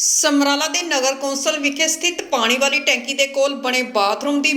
ਸਮਰਾਲਾ ਦੇ ਨਗਰ ਕੌਂਸਲ ਵਿਖੇ ਸਥਿਤ ਪਾਣੀ ਵਾਲੀ ਟੈਂਕੀ ਦੇ ਕੋਲ ਬਣੇ ਬਾਥਰੂਮ ਦੀ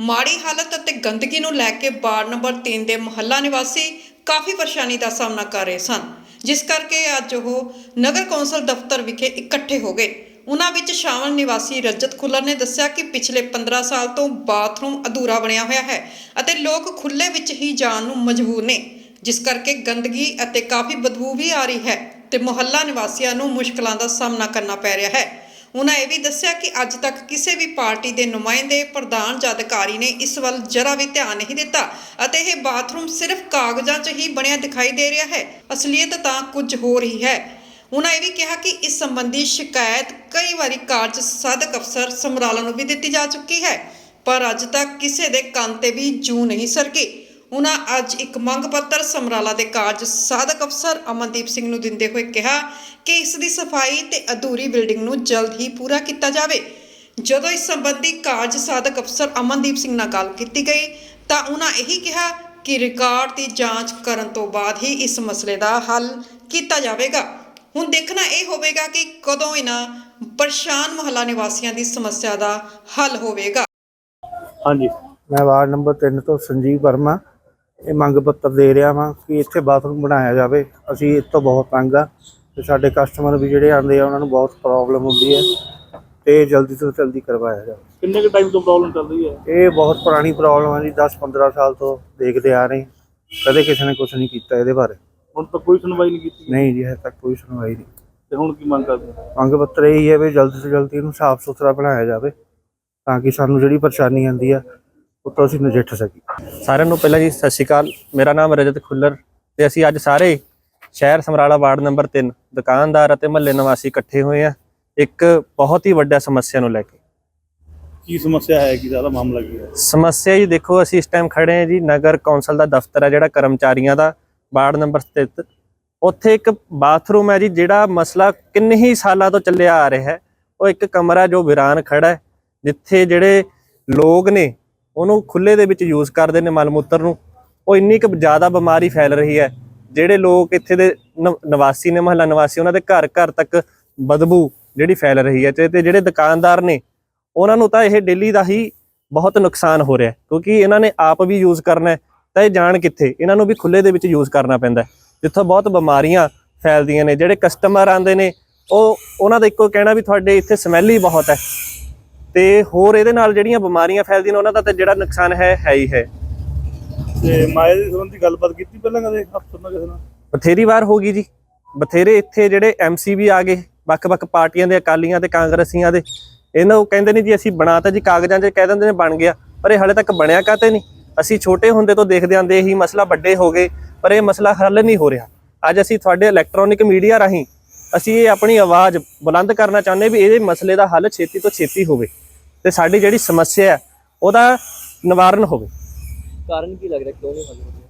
ਮਾੜੀ ਹਾਲਤ ਅਤੇ ਗੰਦਗੀ ਨੂੰ ਲੈ ਕੇ ਵਾਰਡ ਨੰਬਰ 3 ਦੇ ਮੁਹੱਲਾ ਨਿਵਾਸੀ ਕਾਫੀ ਪਰੇਸ਼ਾਨੀ ਦਾ ਸਾਹਮਣਾ ਕਰ ਰਹੇ ਸਨ, ਜਿਸ ਕਰਕੇ ਅੱਜ ਉਹ ਨਗਰ ਕੌਂਸਲ ਦਫ਼ਤਰ ਵਿਖੇ ਇਕੱਠੇ ਹੋ ਗਏ। ਉਹਨਾਂ ਵਿੱਚ ਸ਼ਾਮਲ ਨਿਵਾਸੀ ਰਜਤ ਖੁੱਲਰ ਨੇ ਦੱਸਿਆ ਕਿ ਪਿਛਲੇ 15 ਸਾਲ ਤੋਂ ਬਾਥਰੂਮ ਅਧੂਰਾ ਬਣਿਆ ਹੋਇਆ ਹੈ ਅਤੇ ਲੋਕ ਖੁੱਲੇ ਵਿੱਚ ਹੀ ਜਾਣ ਨੂੰ ਮਜਬੂਰ ਨੇ, ਜਿਸ ਕਰਕੇ ਗੰਦਗੀ ਅਤੇ ਕਾਫੀ ਬਦਬੂ ਵੀ ਆ ਰਹੀ ਹੈ। ਤੇ ਮੁਹੱਲਾ ਨਿਵਾਸੀਆਂ ਨੂੰ ਮੁਸ਼ਕਲਾਂ ਦਾ ਸਾਹਮਣਾ ਕਰਨਾ ਪੈ ਰਿਹਾ ਹੈ। ਉਹਨਾਂ ਇਹ ਵੀ ਦੱਸਿਆ ਕਿ ਅੱਜ ਤੱਕ ਕਿਸੇ ਵੀ ਪਾਰਟੀ ਦੇ ਨੁਮਾਇੰਦੇ, ਪ੍ਰਧਾਨ ਜਾਂ ਅਧਿਕਾਰੀ ਨੇ ਇਸ ਵੱਲ ਜਰਾ ਵੀ ਧਿਆਨ ਨਹੀਂ ਦਿੱਤਾ ਅਤੇ ਇਹ ਬਾਥਰੂਮ ਸਿਰਫ ਕਾਗਜ਼ਾਂ 'ਚ ਹੀ ਬਣਿਆ ਦਿਖਾਈ ਦੇ ਰਿਹਾ ਹੈ। ਅਸਲੀਅਤ ਤਾਂ ਕੁਝ ਹੋਰ ਹੀ ਹੈ। ਉਹਨਾਂ ਇਹ ਵੀ ਕਿਹਾ ਕਿ ਇਸ ਸੰਬੰਧੀ ਸ਼ਿਕਾਇਤ ਕਈ ਵਾਰੀ ਕਾਰਜ ਸਾਧਕ ਅਫਸਰ ਸਮਰਾਲਾ ਨੂੰ ਵੀ ਦਿੱਤੀ ਜਾ ਚੁੱਕੀ ਹੈ, ਪਰ ਅੱਜ ਤੱਕ ਕਿਸੇ ਦੇ ਕੰਨ ਤੇ ਵੀ ਜੂ ਨਹੀਂ ਸਰਕੀ। ਉਹਨਾਂ ਅੱਜ ਇੱਕ ਮੰਗ ਪੱਤਰ ਸਮਰਾਲਾ ਦੇ ਕਾਰਜ ਸਾਧਕ ਅਫਸਰ ਅਮਨਦੀਪ ਸਿੰਘ ਨੂੰ ਦਿੰਦੇ ਹੋਏ ਕਿਹਾ ਕਿ ਇਸ ਦੀ ਸਫ਼ਾਈ ਤੇ ਅਧੂਰੀ ਬਿਲਡਿੰਗ ਨੂੰ ਜਲਦ ਹੀ ਪੂਰਾ ਕੀਤਾ ਜਾਵੇ। ਜਦੋਂ ਇਸ ਸੰਬੰਧੀ ਕਾਰਜ ਸਾਧਕ ਅਫਸਰ ਅਮਨਦੀਪ ਸਿੰਘ ਨਾਲ ਗੱਲ ਕੀਤੀ ਗਈ ਤਾਂ ਉਹਨਾਂ ਇਹੀ ਕਿਹਾ ਕਿ ਰਿਕਾਰਡ ਦੀ ਜਾਂਚ ਕਰਨ ਤੋਂ ਬਾਅਦ ਹੀ ਇਸ ਮਸਲੇ ਦਾ ਹੱਲ ਕੀਤਾ ਜਾਵੇਗਾ। ਹੁਣ ਦੇਖਣਾ ਇਹ ਹੋਵੇਗਾ ਕਿ ਕਦੋਂ ਇਹਨਾਂ ਪਰੇਸ਼ਾਨ ਮੁਹੱਲਾ ਨਿਵਾਸੀਆਂ ਦੀ ਸਮੱਸਿਆ ਦਾ ਹੱਲ ਹੋਵੇਗਾ। ਹਾਂਜੀ। ਮੈਂ ਵਾਰਡ ਨੰਬਰ 3 ਤੋਂ ਸੰਜੀਵ ਵਰਮਾ। ਇਹ ਮੰਗ ਪੱਤਰ ਦੇ ਰਿਹਾ ਵਾਂ ਕਿ ਇੱਥੇ ਬਾਥਰੂਮ ਬਣਾਇਆ ਜਾਵੇ। ਅਸੀਂ ਇਸ ਤੋਂ ਬਹੁਤ ਤੰਗ ਆ ਤੇ ਸਾਡੇ ਕਸਟਮਰ ਵੀ ਜਿਹੜੇ ਆਉਂਦੇ ਆ ਉਹਨਾਂ ਨੂੰ ਬਹੁਤ ਪ੍ਰੋਬਲਮ ਹੁੰਦੀ ਹੈ ਤੇ ਜਲਦੀ ਤੋਂ ਜਲਦੀ ਕਰਵਾਇਆ ਜਾਵੇ। ਕਿੰਨੇ ਕੁ ਟਾਈਮ ਤੋਂ ਪ੍ਰੋਬਲਮ ਚੱਲ ਰਹੀ ਹੈ? ਇਹ ਬਹੁਤ ਪੁਰਾਣੀ ਪ੍ਰੋਬਲਮ ਹੈ ਜੀ 10-15 ਸਾਲ ਤੋਂ ਦੇਖਦੇ ਆ ਰਹੇ। ਕਦੇ ਕਿਸੇ ਨੇ ਕੁਝ ਨਹੀਂ ਕੀਤਾ ਇਹਦੇ ਬਾਰੇ। ਹੁਣ ਤੱਕ ਕੋਈ ਸੁਣਵਾਈ ਨਹੀਂ ਕੀਤੀ। ਨਹੀਂ ਜੀ ਹਜੇ ਤੱਕ ਕੋਈ ਸੁਣਵਾਈ ਨਹੀਂ। ਤੇ ਹੁਣ ਕੀ ਮੰਗ ਕਰਦੇ ਹੋ? ਮੰਗ ਪੱਤਰ ਇਹ ਹੈ ਵੀ ਜਲਦੀ ਤੋਂ ਜਲਦੀ ਇਹਨੂੰ ਸਾਫ਼ ਸੁਥਰਾ ਬਣਾਇਆ ਜਾਵੇ ਤਾਂ ਕਿ ਸਾਨੂੰ ਜਿਹੜੀ ਪਰੇਸ਼ਾਨੀ ਆਉਂਦੀ ਆ ਉਹ ਤੋਂ ਅਸੀਂ ਨਜਿੱਠ ਸਕੀਏ ਸਾਰਿਆਂ ਨੂੰ ਪਹਿਲਾਂ ਜੀ ਸਤਿ ਸ਼੍ਰੀ ਅਕਾਲ। ਮੇਰਾ ਨਾਮ ਰਜਤ ਖੁੱਲਰ ਤੇ ਅਸੀਂ ਅੱਜ ਸਾਰੇ ਸ਼ਹਿਰ ਸਮਰਾਲਾ ਵਾਰਡ ਨੰਬਰ 3 ਦੁਕਾਨਦਾਰ ਅਤੇ ਮਹੱਲੇ ਨਿਵਾਸੀ ਇਕੱਠੇ ਹੋਏ ਆ ਇੱਕ ਬਹੁਤ ਹੀ ਵੱਡਾ ਸਮੱਸਿਆ ਨੂੰ ਲੈ ਕੇ। ਕੀ ਸਮੱਸਿਆ ਹੈ? ਕੀ ਜ਼ਿਆਦਾ ਮਾਮਲਾ ਕੀ ਹੈ? ਸਮੱਸਿਆ ਜੀ ਦੇਖੋ ਅਸੀਂ ਇਸ ਟਾਈਮ ਖੜੇ ਹਾਂ ਜੀ ਨਗਰ ਕੌਂਸਲ ਦਾ ਦਫ਼ਤਰ ਹੈ ਜਿਹੜਾ ਕਰਮਚਾਰੀਆਂ ਦਾ ਵਾਰਡ ਨੰਬਰ ਸਥਿਤ। ਉੱਥੇ ਇੱਕ ਬਾਥਰੂਮ ਹੈ ਜੀ ਜਿਹੜਾ ਮਸਲਾ ਕਿੰਨੇ ਹੀ ਸਾਲਾਂ ਤੋਂ ਚੱਲਿਆ ਆ ਰਿਹਾ ਹੈ। ਉਹ ਇੱਕ ਕਮਰਾ ਜੋ ਵਿਰਾਨ ਖੜਾ ਹੈ ਜਿੱਥੇ ਜਿਹੜੇ ਲੋਕ ਨੇ ਉਹਨੂੰ ਖੁੱਲੇ ਦੇ ਵਿੱਚ ਯੂਜ਼ ਕਰਦੇ ਨੇ ਮਲ ਮੂਤਰ ਨੂੰ। ਉਹ ਇੰਨੀ ਕੁ ਜ਼ਿਆਦਾ ਬਿਮਾਰੀ ਫੈਲ ਰਹੀ ਹੈ। ਜਿਹੜੇ ਲੋਕ ਇੱਥੇ ਦੇ ਨਿਵਾਸੀ ਨੇ, ਮਹੱਲਾ ਨਿਵਾਸੀ, ਉਹਨਾਂ ਦੇ ਘਰ ਘਰ ਤੱਕ ਬਦਬੂ ਜਿਹੜੀ ਫੈਲ ਰਹੀ ਹੈ। ਤੇ ਜਿਹੜੇ ਦੁਕਾਨਦਾਰ ਨੇ, ਉਹਨਾਂ ਨੂੰ ਤਾਂ ਇਹ ਡੇਲੀ ਦਾ ਹੀ ਬਹੁਤ ਨੁਕਸਾਨ ਹੋ ਰਿਹਾ ਕਿਉਂਕਿ ਇਹਨਾਂ ਨੇ ਆਪ ਵੀ ਯੂਜ਼ ਕਰਨਾ ਤਾਂ ਇਹ ਜਾਣ ਕਿੱਥੇ? ਇਹਨਾਂ ਨੂੰ ਵੀ ਖੁੱਲੇ ਦੇ ਵਿੱਚ ਯੂਜ਼ ਕਰਨਾ ਪੈਂਦਾ ਜਿੱਥੋਂ ਬਹੁਤ ਬਿਮਾਰੀਆਂ ਫੈਲਦੀਆਂ ਨੇ। ਜਿਹੜੇ ਕਸਟਮਰ ਆਉਂਦੇ ਨੇ, ਉਹ, ਉਹਨਾਂ ਦਾ ਇੱਕੋ ਕਹਿਣਾ ਵੀ ਤੁਹਾਡੇ ਇੱਥੇ ਸਮੈਲ ਹੀ ਬਹੁਤ ਹੈ। ਤੇ ਹੋਰ ਇਹਦੇ ਨਾਲ ਜਿਹੜੀਆਂ ਬਿਮਾਰੀਆਂ ਫੈਲਦੀਆਂ ਨੇ ਉਹਨਾਂ ਦਾ ਤਾਂ ਜਿਹੜਾ ਨੁਕਸਾਨ ਹੈ ਹੈ ਹੀ ਹੈ। ਤੇ ਮਾਇਆ ਦੇ ਸੰਬੰਧੀ ਗੱਲਬਾਤ ਕੀਤੀ ਪਹਿਲਾਂ ਕਦੇ ਅਫਸਰ ਨਾਲ ਕਿਸੇ ਨਾਲ? ਬਥੇਰੀ ਵਾਰ ਹੋ ਗਈ ਜੀ। ਬਥੇਰੇ ਇੱਥੇ ਜਿਹੜੇ ਐਮਸੀ ਵੀ ਆ ਗਏ ਵੱਖ-ਵੱਖ ਪਾਰਟੀਆਂ ਦੇ ਅਕਾਲੀਆਂ ਤੇ ਕਾਂਗਰਸੀਆਂ ਦੇ। ਇਹਨਾਂ ਉਹ ਕਹਿੰਦੇ ਨੇ ਜੀ ਅਸੀਂ ਬਣਾਤਾ ਜੀ ਕਾਗਜ਼ਾਂ 'ਚ ਕਹਿ ਦਿੰਦੇ ਨੇ ਬਣ ਗਿਆ। ਪਰ ਇਹ ਹਾਲੇ ਤੱਕ ਬਣਿਆ ਕਾਤੇ ਨਹੀਂ? ਅਸੀਂ ਛੋਟੇ ਹੁੰਦੇ ਤੋਂ ਦੇਖਦੇ ਆਂਦੇ ਇਹੀ ਮਸਲਾ ਵੱਡੇ ਹੋ ਗਏ ਪਰ ਇਹ ਮਸਲਾ ਹੱਲ ਨਹੀਂ ਹੋ ਰਿਹਾ। ਅੱਜ ਅਸੀਂ ਤੁਹਾਡੇ ਇਲੈਕਟ੍ਰੋਨਿਕ ਮੀਡੀਆ ਰਾਹੀਂ ਅਸੀਂ ਇਹ ਆਪਣੀ ਆਵਾਜ਼ ਬੁਲੰਦ ਕਰਨਾ ਚਾਹੁੰਦੇ ਵੀ ਇਹਦੇ ਮਸਲੇ ਦਾ ਹੱਲ ਛੇਤੀ ਤੋਂ ਛੇਤੀ ਹੋਵੇ। ਤੇ ਸਾਡੀ ਜਿਹੜੀ ਸਮੱਸਿਆ ਹੈ ਉਹਦਾ ਨਿਵਾਰਨ ਹੋਵੇ। ਕਾਰਨ ਕੀ ਲੱਗ ਰਿਹਾ ਕਿਉਂ ਨਹੀਂ ਹੱਲ ਹੋ ਰਿਹਾ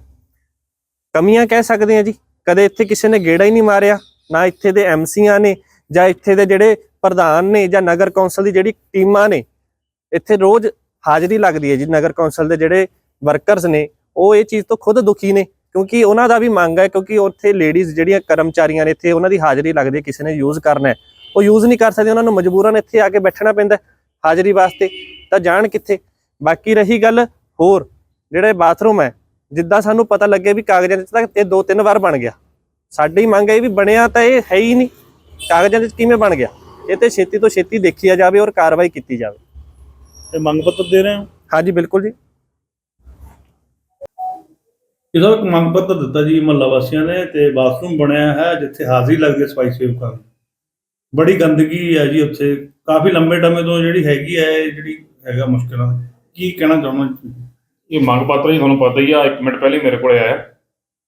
ਕਮੀਆਂ ਕਹਿ ਸਕਦੇ ਆ ਜੀ ਕਦੇ ਇੱਥੇ ਕਿਸੇ ਨੇ ਗੇੜਾ ਹੀ ਨਹੀਂ ਮਾਰਿਆ ਨਾ ਇੱਥੇ ਦੇ ਐਮਸੀਆਂ ਨੇ ਜਾਂ ਇੱਥੇ ਦੇ ਜਿਹੜੇ ਪ੍ਰਧਾਨ ਨੇ ਜਾਂ ਨਗਰ ਕੌਂਸਲ ਦੀ ਜਿਹੜੀ ਟੀਮਾਂ ਨੇ ਇੱਥੇ ਰੋਜ਼ ਹਾਜ਼ਰੀ ਲੱਗਦੀ ਹੈ ਜੀ ਨਗਰ ਕੌਂਸਲ ਦੇ ਜਿਹੜੇ ਵਰਕਰਸ ਨੇ ਉਹ ਇਹ ਚੀਜ਼ ਤੋਂ ਖੁਦ ਦੁਖੀ ਨੇ ਕਿਉਂਕਿ ਉਹਨਾਂ ਦਾ ਵੀ ਮੰਗ ਹੈ ਕਿਉਂਕਿ ਉੱਥੇ ਲੇਡੀਜ਼ ਜਿਹੜੀਆਂ ਕਰਮਚਾਰੀਆਂ ਨੇ ਇੱਥੇ ਉਹਨਾਂ ਦੀ ਹਾਜ਼ਰੀ ਲੱਗਦੀ ਹੈ ਕਿਸੇ ਨੇ ਯੂਜ਼ ਕਰਨਾ ਉਹ ਯੂਜ਼ ਨਹੀਂ ਕਰ ਸਕਦੇ ਉਹਨਾਂ ਨੂੰ ਮਜਬੂਰਨ ਇੱਥੇ ਆ ਕੇ ਬੈਠਣਾ ਪੈਂਦਾ ਹਾਜ਼ਰੀ ਵਾਸਤੇ ਤਾਂ ਜਾਣ ਕਿੱਥੇ? ਬਾਕੀ ਰਹੀ ਗੱਲ ਹੋਰ ਜਿਹੜਾ ਬਾਥਰੂਮ ਹੈ ਜਿੱਦਾਂ ਸਾਨੂੰ ਪਤਾ ਲੱਗੇ ਵੀ ਕਾਗਜ਼ਾਂ ਦੇ ਵਿੱਚ ਤਾਂ ਇਹ ਦੋ ਤਿੰਨ ਵਾਰ ਬਣ ਗਿਆ। ਸਾਡੀ ਮੰਗ ਹੈ ਵੀ ਬਣਿਆ ਤਾਂ ਇਹ ਹੈ ਹੀ ਨਹੀਂ। ਕਾਗਜ਼ਾਂ ਦੇ ਵਿੱਚ ਕਿਵੇਂ ਬਣ ਗਿਆ? ਇਹ ਤੇ ਛੇਤੀ ਤੋਂ ਛੇਤੀ ਦੇਖਿਆ ਜਾਵੇ ਔਰ ਕਾਰਵਾਈ ਕੀਤੀ ਜਾਵੇ। ਤੇ ਮੰਗ ਪੱਤਰ ਦੇ ਰਹੇ ਹੋ? ਹਾਂਜੀ ਬਿਲਕੁਲ ਜੀ। ਇਹ ਸਭ ਇੱਕ ਮੰਗ ਪੱਤਰ ਦਿੱਤਾ ਜੀ ਮਹੱਲਾ ਵਾਸੀਆਂ ਨੇ ਤੇ ਬਾਥਰੂਮ ਬਣਿਆ ਹੈ ਜਿੱਥੇ ਹਾਜ਼ਰੀ ਲੱਗਦੀ ਹੈ ਸਫ਼ਾਈ ਸੇਵਕਾਂ ਦੀ। ਬੜੀ ਗੰਦਗੀ ਹੈ ਜੀ ਉੱਥੇ। ਕਾਫੀ ਲੰਬੇ ਟਮੇ ਤੋਂ ਜਿਹੜੀ ਹੈਗੀ ਹੈ ਇਹ ਜਿਹੜੀ ਹੈਗਾ ਮੁਸ਼ਕਲਾਂ ਕੀ ਕਹਿਣਾ ਚਾਹੁੰਦਾ ਇਹ ਮੰਗ ਪੱਤਰ ਹੀ ਤੁਹਾਨੂੰ ਪਤਾ ਹੀ ਆ ਇੱਕ ਮਿੰਟ ਪਹਿਲੇ ਮੇਰੇ ਕੋਲੇ ਆਇਆ।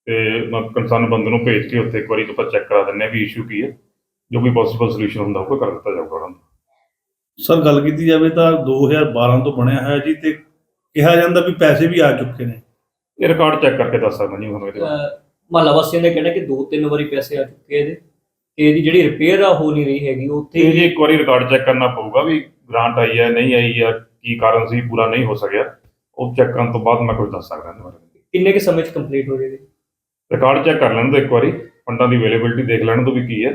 ਤੇ ਮੈਂ ਕੰਸਰਨ ਬੰਦੇ ਨੂੰ ਭੇਜ ਕੇ ਉੱਥੇ ਇੱਕ ਵਾਰੀ ਤੋਂ ਚੈੱਕ ਕਰਾ ਦਿੰਨੇ ਆ ਵੀ ਇਸ਼ੂ ਕੀ ਹੈ। ਜੋ ਵੀ ਪੋਸੀਬਲ ਸੋਲੂਸ਼ਨ ਹੁੰਦਾ ਉਹ ਕਰ ਦਿੱਤਾ ਜਾਊਗਾ ਉਹਨਾਂ ਨੂੰ। ਸਰ ਗੱਲ ਕੀਤੀ ਜਾਵੇ ਤਾਂ 2012 ਤੋਂ ਬਣਿਆ ਹੈ ਜੀ ਤੇ ਕਿਹਾ ਜਾਂਦਾ ਵੀ ਪੈਸੇ ਵੀ ਆ ਚੁੱਕੇ ਨੇ। ਇਹ ਰਿਕਾਰਡ ਚੈੱਕ ਕਰਕੇ ਦੱਸ ਸਕਦਾ ਜੀ ਤੁਹਾਨੂੰ ਇਹਦੇ ਬਾਰੇ। ਮਹੱਲਾ ਵਾਸੀਆਂ ਨੇ ਕਹਿਣਾ ਕਿ ਦੋ ਤਿੰਨ ਵਾਰੀ ਪੈਸੇ ਆ ਚੁੱਕੇ ਇਹਦੇ। ਇਹਦੀ ਜਿਹੜੀ ਰਿਪੇਅਰ ਆ ਹੋ ਨਹੀਂ ਰਹੀ ਹੈਗੀ ਉੱਥੇ ਇਹ ਜੀ ਇੱਕ ਵਾਰੀ ਰਿਕਾਰਡ ਚੈੱਕ ਕਰਨਾ ਪਊਗਾ ਵੀ ਗ੍ਰਾਂਟ ਆਈ ਹੈ ਨਹੀਂ ਆਈ ਹੈ ਕੀ ਕਾਰਨ ਸੀ ਪੂਰਾ ਨਹੀਂ ਹੋ ਸਕਿਆ। ਉਹ ਚੈੱਕ ਕਰਨ ਤੋਂ ਬਾਅਦ ਮੈਂ ਕੁਝ ਦੱਸ ਸਕਦਾ ਇਹਦੇ ਬਾਰੇ। ਕਿੰਨੇ ਕੁ ਸਮੇਂ 'ਚ ਕੰਪਲੀਟ ਹੋ ਜਾਏਗੀ? ਰਿਕਾਰਡ ਚੈੱਕ ਕਰ ਲੈਣ ਤੋਂ ਇੱਕ ਵਾਰੀ ਫੰਡਾਂ ਦੀ ਅਵੇਲੇਬਿਲਿਟੀ ਦੇਖ ਲੈਣ ਤੋਂ ਵੀ ਕੀ ਹੈ।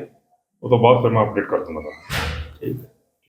ਉਹ ਤੋਂ ਬਾਅਦ ਫਿਰ ਮੈਂ ਅਪਡੇਟ ਕਰ ਦੂੰਗਾ ਤੁਹਾਨੂੰ। ਠੀਕ ਹੈ।